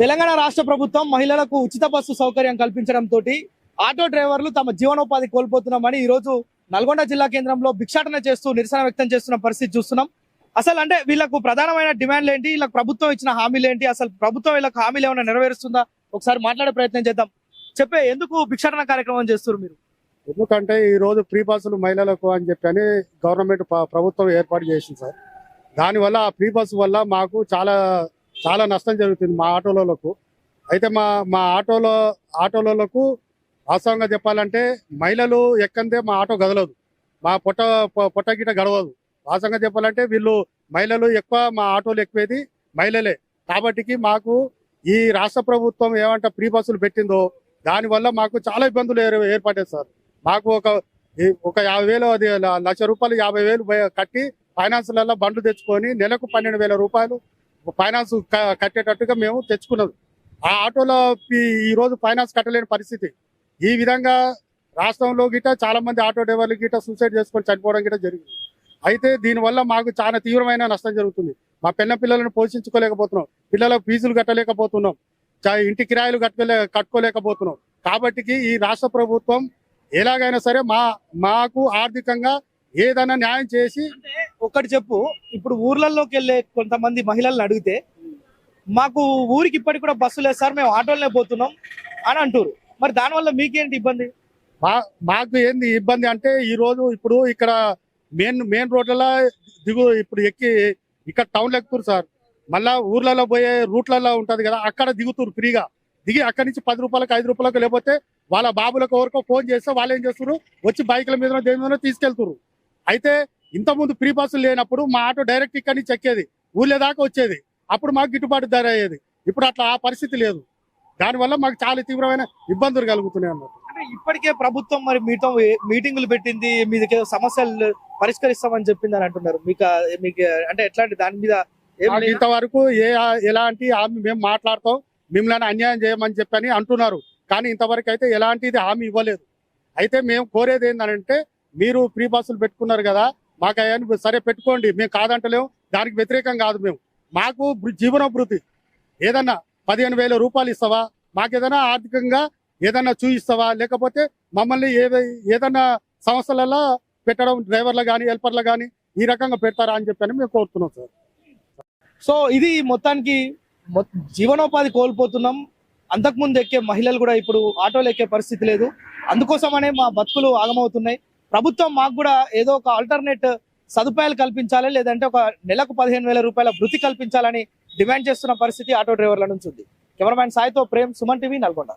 తెలంగాణ రాష్ట్ర ప్రభుత్వం మహిళలకు ఉచిత బస్సు సౌకర్యం కల్పించడంతో ఆటో డ్రైవర్లు తమ జీవనోపాధి కోల్పోతున్నామని ఈ రోజు నల్గొండ జిల్లా కేంద్రంలో భిక్షాటన చేస్తూ నిరసన వ్యక్తం చేస్తున్న పరిస్థితి చూస్తున్నాం. అసలు అంటే వీళ్ళకు ప్రధానమైన డిమాండ్లు ఏంటి? వీళ్ళకి ప్రభుత్వం ఇచ్చిన హామీలు ఏంటి? అసలు ప్రభుత్వం వీళ్ళకి హామీలు ఏమైనా నెరవేరుస్తుందా? ఒకసారి మాట్లాడే ప్రయత్నం చేద్దాం. చెప్పే ఎందుకు భిక్షాటన కార్యక్రమం చేస్తున్నారు మీరు? ఎందుకంటే ఈ రోజు ఫ్రీ బస్సులు మహిళలకు అని చెప్పి అని గవర్నమెంట్ ప్రభుత్వం ఏర్పాటు చేసింది సార్. దానివల్ల ఆ ఫ్రీ బస్సు వల్ల మాకు చాలా చాలా నష్టం జరుగుతుంది మా ఆటోలకు అయితే మా మా ఆటోలో ఆటోలకు వాస్తవంగా చెప్పాలంటే మహిళలు ఎక్కందే మా ఆటో గదలదు. మా పొట్ట పొట్ట గిట గడవదు. వాస్తవంగా చెప్పాలంటే వీళ్ళు మహిళలు ఎక్కువ మా ఆటోలు ఎక్కువేది మహిళలే. కాబట్టికి మాకు ఈ రాష్ట్ర ప్రభుత్వం ఏమంటే ఫ్రీ బస్సులు పెట్టిందో దానివల్ల మాకు చాలా ఇబ్బందులు ఏర్- ఏర్పడ్డాయి సార్. మాకు ఒక ఒక యాభై వేలు అది లక్ష రూపాయలు యాభై వేలు కట్టి ఫైనాన్స్లలో బండ్లు తెచ్చుకొని నెలకు పన్నెండు వేల రూపాయలు ఫైనాన్స్ కట్టేటట్టుగా మేము తెచ్చుకున్నది. ఆ ఆటోలో ఈ- రోజు ఫైనాన్స్ కట్టలేని పరిస్థితి. ఈ విధంగా రాష్ట్రంలో గిట చాలా మంది ఆటో డ్రైవర్లు గిట సూసైడ్ చేసుకొని చనిపోవడం గిట జరిగింది. అయితే దీనివల్ల మాకు చాలా తీవ్రమైన నష్టం జరుగుతుంది. మా పిన్న పిల్లలను పోషించుకోలేకపోతున్నాం. పిల్లలకు ఫీజులు కట్టలేకపోతున్నాం. ఇంటి కిరాయిలు కట్టుకోలే కట్టుకోలేకపోతున్నాం. కాబట్టికి ఈ రాష్ట్ర ప్రభుత్వం ఎలాగైనా సరే మా మాకు ఆర్థికంగా ఏదైనా న్యాయం చేసి ఒక్కటి చెప్పు. ఇప్పుడు ఊర్లలోకి వెళ్ళే కొంతమంది మహిళలను అడిగితే మాకు ఊరికి ఇప్పటికి కూడా బస్సు లేదు సార్ మేము ఆటోలనే పోతున్నాం అని అంటారు మరి దానివల్ల మీకేంటి ఇబ్బంది? మా మాకు ఏంది ఇబ్బంది అంటే ఈ రోజు ఇప్పుడు ఇక్కడ మెయిన్ మెయిన్ రోడ్లలో దిగు ఇప్పుడు ఎక్కి ఇక్కడ టౌన్లో ఎక్కుతారు సార్. మళ్ళా ఊర్లలో పోయే రూట్లలో ఉంటుంది కదా అక్కడ దిగుతురు ఫ్రీగా. దిగి అక్కడి నుంచి పది రూపాయలకు ఐదు రూపాయలకు లేకపోతే వాళ్ళ బాబులకు ఎవరికో ఫోన్ చేస్తే వాళ్ళు ఏం చేస్తారు వచ్చి బైకుల మీద దేని మీద తీసుకెళ్తున్నారు అయితే ఇంతకుముందు ఫ్రీ బస్సులు లేనప్పుడు మా ఆటో డైరెక్ట్ ఇక్కడి నుంచి ఎక్కేది. ఊళ్ళో దాకా వచ్చేది. అప్పుడు మాకు గిట్టుబాటు ధర అయ్యేది. ఇప్పుడు అట్లా ఆ పరిస్థితి లేదు. దానివల్ల మాకు చాలా తీవ్రమైన ఇబ్బందులు కలుగుతున్నాయి అన్నమాట. అంటే ఇప్పటికే ప్రభుత్వం మరి మీతో మీటింగులు పెట్టింది మీదకి సమస్యలు పరిష్కరిస్తామని చెప్పింది అని అంటున్నారు. మీకు మీకు అంటే ఎట్లాంటి దాని మీద? ఇంతవరకు ఏ ఎలాంటి హామీ మేము మాట్లాడతాం మిమ్మల్ని అన్యాయం చేయమని చెప్పని అంటున్నారు. కానీ ఇంతవరకు అయితే ఎలాంటిది హామీ ఇవ్వలేదు. అయితే మేము కోరేది ఏంటంటే మీరు ఫ్రీ బస్సులు పెట్టుకున్నారు కదా మాకు అవన్నీ సరే పెట్టుకోండి మేము కాదంటలేము. దానికి వ్యతిరేకం కాదు మేము. మాకు జీవనోభృతి. ఏదన్నా పదిహేను వేల రూపాయలు ఇస్తావా? మాకు ఏదైనా ఆర్థికంగా ఏదన్నా చూయిస్తావా? లేకపోతే మమ్మల్ని ఏదన్నా సంస్థలలో పెట్టడం డ్రైవర్లు కానీ హెల్పర్లు కానీ ఈ రకంగా పెడతారా అని చెప్పని మేము కోరుతున్నాం సార్. సో ఇది మొత్తానికి జీవనోపాధి కోల్పోతున్నాం. అంతకుముందు ఎక్కే మహిళలు కూడా ఇప్పుడు ఆటోలు ఎక్కే పరిస్థితి లేదు. అందుకోసమనే మా బతుకులు ఆగమవుతున్నాయి. ప్రభుత్వం మాకు కూడా ఏదో ఒక ఆల్టర్నేట్ సదుపాయాలు కల్పించాలి లేదంటే ఒక నెలకు పదిహేను వేల రూపాయల వృత్తి కల్పించాలని డిమాండ్ చేస్తున్న పరిస్థితి ఆటో డ్రైవర్ల నుంచి ఉంది. కెమెరామ్యాన్ సాయితో ప్రేమ్ సుమన్ టీవీ నల్గొండ.